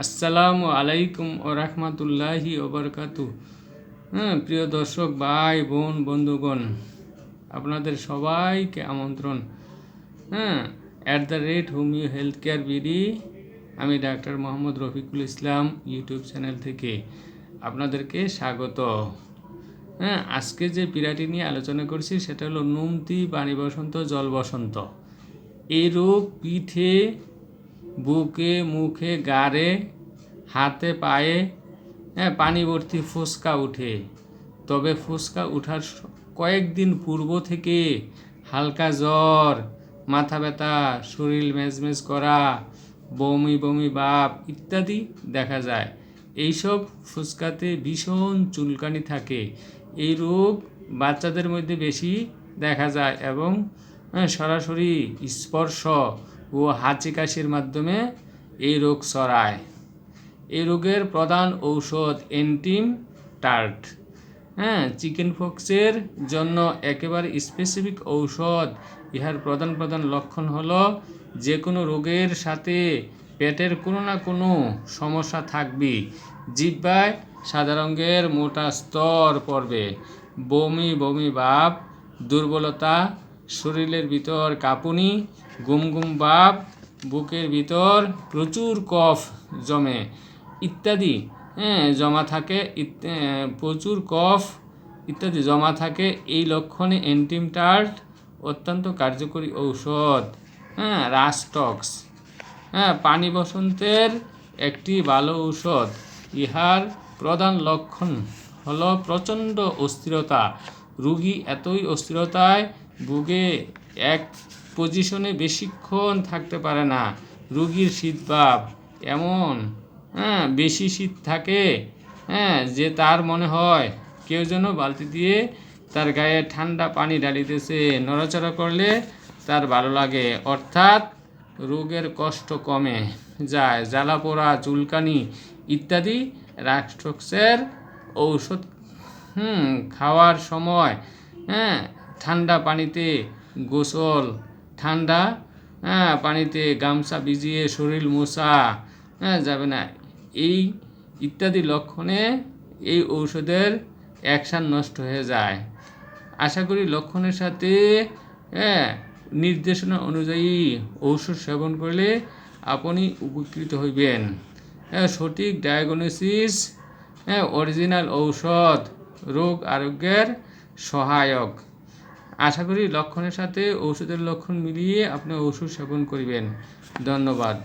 আসসালামু আলাইকুম ও রহমতুল্লাহি ওবরকাতু হ্যাঁ প্রিয় দর্শক, ভাই, বোন, বন্ধুগণ, আপনাদের সবাইকে আমন্ত্রণ। হ্যাঁ at the rate homeo health care BD আমি doctor Mohammad Rafiqul Islam YouTube channel থেকে আপনাদেরকে স্বাগত। হ্যাঁ আজকে যে পীড়াটি নিয়ে আলোচনা করছি, সেটা হলো নুমতি পানি বসন্ত, জল বসন্ত। এই রোগ পিঠে বুকে মুখে গাড়ে হাতে পায়ে হ্যাঁ পানি ভর্তি ফুসকা উঠে। তবে ফুসকা উঠার কয়েকদিন পূর্ব থেকে হালকা জ্বর মাথা ব্যথা শরীর মেজমেজ করা বমি বমি বাপ ইত্যাদি দেখা যায়। এইসব ফুসকাতে ভীষণ চুলকানি থাকে। এই রোগ বাচ্চাদের মধ্যে বেশি দেখা যায় এবং হ্যাঁ, সরাসরি স্পর্শ ও হাঁচি কাশির মাধ্যমে এই রোগ ছড়ায়। এই রোগের প্রধান ঔষধ এন্টিম টার্ট। হ্যাঁ চিকেন ফক্সের জন্য একেবারে স্পেসিফিক ঔষধ। ইহার প্রধান প্রধান লক্ষণ হল যে কোনো রোগের সাথে পেটের কোনো না কোনো সমস্যা থাকবে। জিব্বায় সাদা রঙের মোটা স্তর পড়বে। বমি বমি ভাব, দুর্বলতা শরীরের ভিতর কাঁপুনি গুম গুম ভাব, বুকের ভিতর প্রচুর কফ জমে ইত্যাদি। হ্যাঁ জমা থাকে প্রচুর কফ ইত্যাদি জমা থাকে এই লক্ষণে অ্যান্টিমটার্ট অত্যন্ত কার্যকরী ঔষধ। হ্যাঁ রাস্টক্স। হ্যাঁ পানি বসন্তের একটি ভালো ঔষধ। ইহার প্রধান লক্ষণ হলো প্রচণ্ড অস্থিরতা। রুগী এতই অস্থিরতায় ভুগে, এক পজিশনে বেশিক্ষণ থাকতে পারে না। রুগীর শীতভাব এমন হ্যাঁ বেশি শীত থাকে হ্যাঁ যে তার মনে হয় কেউ যেন বালতি দিয়ে তার গায়ে ঠান্ডা পানি ঢালিতেছে। নড়াচড়া করলে তার ভালো লাগে। অর্থাৎ রোগের কষ্ট কমে যায়। জ্বালা পোড়া, চুলকানি ইত্যাদি রাক্সটক্সের ঔষধ হুম, খাওয়ার সময় হ্যাঁ ঠান্ডা পানিতে গোসল, ঠান্ডা হ্যাঁ পানিতে গামছা ভিজিয়ে শরীর মোছা হ্যাঁ যাবে না। এই ইত্যাদি লক্ষণে এই ঔষধের অ্যাকশান নষ্ট হয়ে যায়। আশা করি লক্ষণের সাথে হ্যাঁ নির্দেশনা অনুযায়ী ঔষধ সেবন করলে আপনি উপকৃত হইবেন। হ্যাঁ সঠিক ডায়াগনোসিস হ্যাঁ অরিজিনাল ঔষধ রোগ আরোগ্যের সহায়ক। আশা করি লক্ষণের সাথে ঔষধের লক্ষণ মিলিয়ে আপনি ঔষধ সেবন করিবেন। ধন্যবাদ।